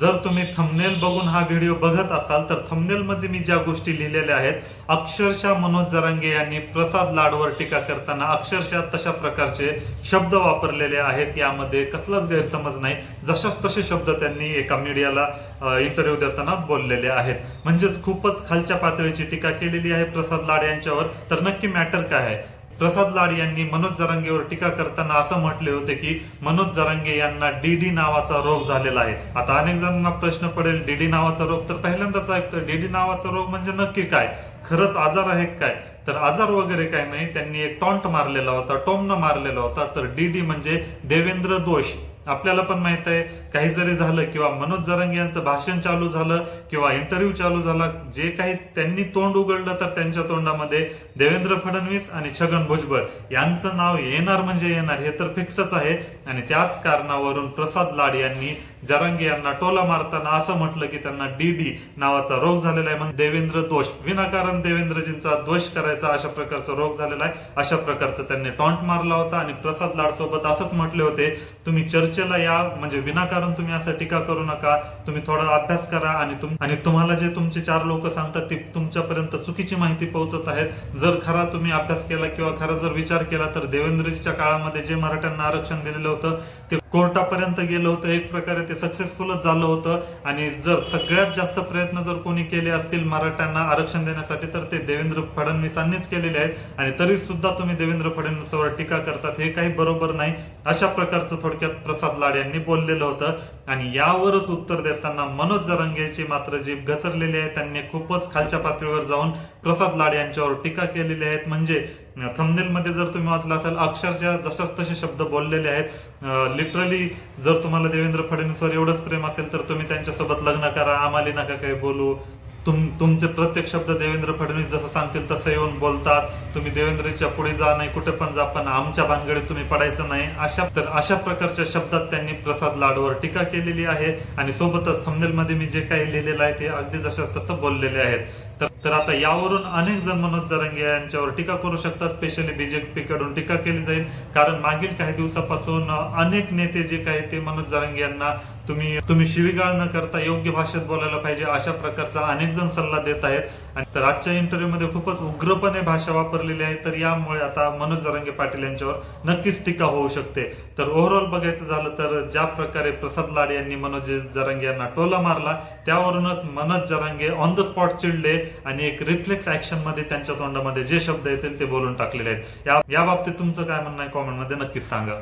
जर तुम्ही थंबनेल बघून हा व्हिडिओ बघत असाल तर थंबनेलमध्ये मी ज्या गोष्टी लिहिलेल्या आहेत अक्षरशः मनोज जरांगे यांनी प्रसाद लाडवर टीका करताना अक्षरशः तशा प्रकारचे शब्द वापरलेले आहेत. यामध्ये कसलाच गैरसमज नाही. जशाच तसे शब्द त्यांनी एका मीडियाला इंटरव्ह्यू देताना बोललेले आहेत. म्हणजेच खूपच खालच्या पातळीची टीका केलेली आहे प्रसाद लाड यांच्यावर. तर नक्की मॅटर काय आहे? प्रसाद लाड यांनी मनोज जरांगेवर टीका करताना असं म्हटले होते की मनोज जरांगे यांना डीडी नावाचा रोग झालेला आहे. आता अनेक जणांना प्रश्न पडेल डीडी नावाचा रोग तर पहिल्यांदाच ऐकतो डीडी नावाचा रोग म्हणजे नक्की काय? खरंच आजार आहे काय? तर आजार वगैरे काय नाही त्यांनी एक टॉन्ट मारलेला होता टोमनं मारलेला होता. तर डीडी म्हणजे देवेंद्र दोष. आपल्याला पण माहीत आहे काही जरी झालं किंवा मनोज जरांगे यांचं भाषण चालू झालं किंवा इंटरव्ह्यू चालू झाला जे काही त्यांनी तोंड उघडलं तर त्यांच्या तोंडामध्ये देवेंद्र फडणवीस आणि छगन भुजबळ यांचं नाव येणार म्हणजे येणार हे तर फिक्सच आहे. आणि त्याच कारणावरून प्रसाद लाड यांनी जरांगे यांना टोला मारताना असं म्हटलं की त्यांना डीडी नावाचा रोग झालेला आहे म्हणजे देवेंद्र दोष विनाकारण देवेंद्रजींचा दोष करायचा अशा प्रकारचा रोग झालेला आहे. अशा प्रकारचं त्यांनी टॉन्ट मारला होता आणि प्रसाद लाड सोबत असंच म्हटले होते तुम्ही चर्चेला या म्हणजे विनाकारण कारण तुम्ही असं टीका करू नका. तुम्ही थोडा अभ्यास करा आणि तुम आणि तुम्हाला जे तुमचे चार लोक सांगतात ते तुमच्यापर्यंत चुकीची माहिती पोहोचत आहेत. जर खरा तुम्ही अभ्यास केला किंवा खरा जर विचार केला तर देवेंद्रजीच्या काळामध्ये जे मराठ्यांना आरक्षण दिलेलं होतं ते कोर्टापर्यंत गेलं होतं एक प्रकारे ते सक्सेसफुलच झालं होतं. आणि जर सगळ्यात जास्त प्रयत्न जर कोणी केले असतील मराठ्यांना आरक्षण देण्यासाठी तर ते देवेंद्र फडणवीसांनीच केलेले आहेत. आणि तरी सुद्धा तुम्ही देवेंद्र फडणवीसांवर टीका करतात हे काही बरोबर नाही. अशा प्रकारचं थोडक्यात प्रसाद लाड यांनी बोललेलं होतं. आणि यावरच उत्तर देताना मनोज जरंगेची मात्र जी घसरलेली आहे. त्यांनी खूपच खालच्या पातळीवर जाऊन प्रसाद लाड यांच्यावर टीका केलेली आहेत. म्हणजे थंबनेलमध्ये जर तुम्ही वाचला असाल अक्षरशः जशाच तसे शब्द बोललेले आहेत. लिटरली जर तुम्हाला देवेंद्र फडणवीसवर एवढंच प्रेम असेल तर तुम्ही त्यांच्यासोबत लग्न करा आम्हाला नका काही बोलू. तुम तुमचे प्रत्येक शब्द देवेंद्र फडणवीस जसं सांगतील तसं येऊन बोलतात. तुम्ही देवेंद्रच्या पुढे जा नाही कुठे पण जा पण आमच्या भानगडीत तुम्ही पडायचं नाही. अशा तर अशा प्रकारच्या शब्दात त्यांनी प्रसाद लाडवर टीका केलेली आहे. आणि सोबतच थंबनेलमध्ये मी जे काही लिहिलेलं आहे ते अगदी जसं तसं बोललेले आहेत. तर तर आता यावरून अनेक जण मनोज जरंगे यांच्यावर टीका करू शकतात. स्पेशली बीजेपी कडून टीका केली जाईल. कारण मागील काही दिवसापासून अनेक नेते जे काही ते मनोज जरंगे यांना तुम्ही तुम्ही शिवीगाळ न करता योग्य भाषेत बोलायला पाहिजे अशा प्रकारचा अनेक जण सल्ला देत आहेत. आणि तर आजच्या इंटरव्ह्यू मध्ये खूपच उग्रपणे भाषा वापरलेली आहे तर यामुळे आता मनोज जरंगे पाटील यांच्यावर नक्कीच टीका होऊ शकते. तर ओव्हरऑल बघायचं झालं तर ज्या प्रकारे प्रसाद लाड यांनी मनोज जरांगे यांना टोला मारला त्यावरूनच Manoj Jarange on the spot चिडले आणि एक रिफ्लेक्स ऍक्शनमध्ये त्यांच्या तोंडामध्ये जे शब्द येतील ते बोलून टाकलेले आहेत. या- या बाबतीत तुमचं काय म्हणणं आहे? कॉमेंटमध्ये नक्कीच सांगा.